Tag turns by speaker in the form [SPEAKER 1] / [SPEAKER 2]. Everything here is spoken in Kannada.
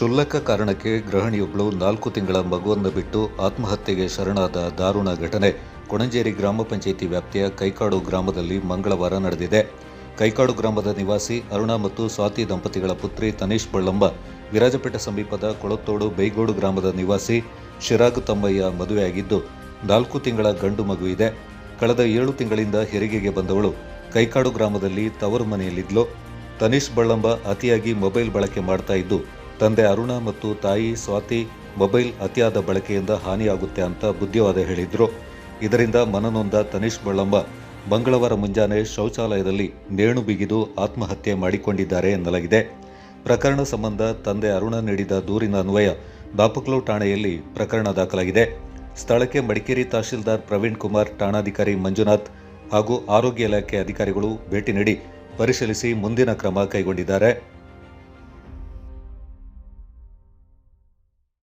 [SPEAKER 1] ಕ್ಷುಲ್ಲಕ ಕಾರಣಕ್ಕೆ ಗೃಹಿಣಿಯೊಬ್ಬಳು ನಾಲ್ಕು ತಿಂಗಳ ಮಗುವನ್ನು ಬಿಟ್ಟು ಆತ್ಮಹತ್ಯೆಗೆ ಶರಣಾದ ದಾರುಣ ಘಟನೆ. ಕೊಣಂಜೇರಿ ಗ್ರಾಮ ಪಂಚಾಯಿತಿ ವ್ಯಾಪ್ತಿಯ ಕೈಕಾಡು ಗ್ರಾಮದಲ್ಲಿ ಮಂಗಳವಾರ ನಡೆದಿದೆ. ಕೈಕಾಡು ಗ್ರಾಮದ ನಿವಾಸಿ ಅರುಣ ಮತ್ತು ಸ್ವಾತಿ ದಂಪತಿಗಳ ಪುತ್ರಿ ತನೀಶ್ ಬಳ್ಳಂಬ, ವಿರಾಜಪೇಟೆ ಸಮೀಪದ ಕೊಳತ್ತೋಡು ಬೈಗೋಡು ಗ್ರಾಮದ ನಿವಾಸಿ ಶಿರಾಗ್ ತಮ್ಮಯ್ಯ ಮದುವೆಯಾಗಿದ್ದು, ನಾಲ್ಕು ತಿಂಗಳ ಗಂಡು ಮಗು ಇದೆ. ಕಳೆದ ಏಳು ತಿಂಗಳಿಂದ ಹೆರಿಗೆಗೆ ಬಂದವಳು ಕೈಕಾಡು ಗ್ರಾಮದಲ್ಲಿ ತವರು ಮನೆಯಲ್ಲಿದ್ಲು. ತನೀಶ್ ಬಳ್ಳಂಬ ಅತಿಯಾಗಿ ಮೊಬೈಲ್ ಬಳಕೆ ಮಾಡ್ತಾ ಇದ್ದು ತಂದೆ ಅರುಣ ಮತ್ತು ತಾಯಿ ಸ್ವಾತಿ ಮೊಬೈಲ್ ಅತಿಯಾದ ಬಳಕೆಯಿಂದ ಹಾನಿಯಾಗುತ್ತೆ ಅಂತ ಬುದ್ಧಿವಾದ ಹೇಳಿದ್ರು. ಇದರಿಂದ ಮನನೊಂದ ತನಿಷ್ ಬಳ್ಳಂಬ ಮಂಗಳವಾರ ಮುಂಜಾನೆ ಶೌಚಾಲಯದಲ್ಲಿ ನೇಣು ಬಿಗಿದು ಆತ್ಮಹತ್ಯೆ ಮಾಡಿಕೊಂಡಿದ್ದಾರೆ ಎನ್ನಲಾಗಿದೆ. ಪ್ರಕರಣ ಸಂಬಂಧ ತಂದೆ ಅರುಣ ನೀಡಿದ ದೂರಿನ ಅನ್ವಯ ಬಾಪುಕ್ಲೋ ಠಾಣೆಯಲ್ಲಿ ಪ್ರಕರಣ ದಾಖಲಾಗಿದೆ. ಸ್ಥಳಕ್ಕೆ ಮಡಿಕೇರಿ ತಹಶೀಲ್ದಾರ್ ಪ್ರವೀಣ್ ಕುಮಾರ್, ಠಾಣಾಧಿಕಾರಿ ಮಂಜುನಾಥ್ ಹಾಗೂ ಆರೋಗ್ಯ ಇಲಾಖೆ ಅಧಿಕಾರಿಗಳು ಭೇಟಿ ನೀಡಿ ಪರಿಶೀಲಿಸಿ ಮುಂದಿನ ಕ್ರಮ ಕೈಗೊಂಡಿದ್ದಾರೆ.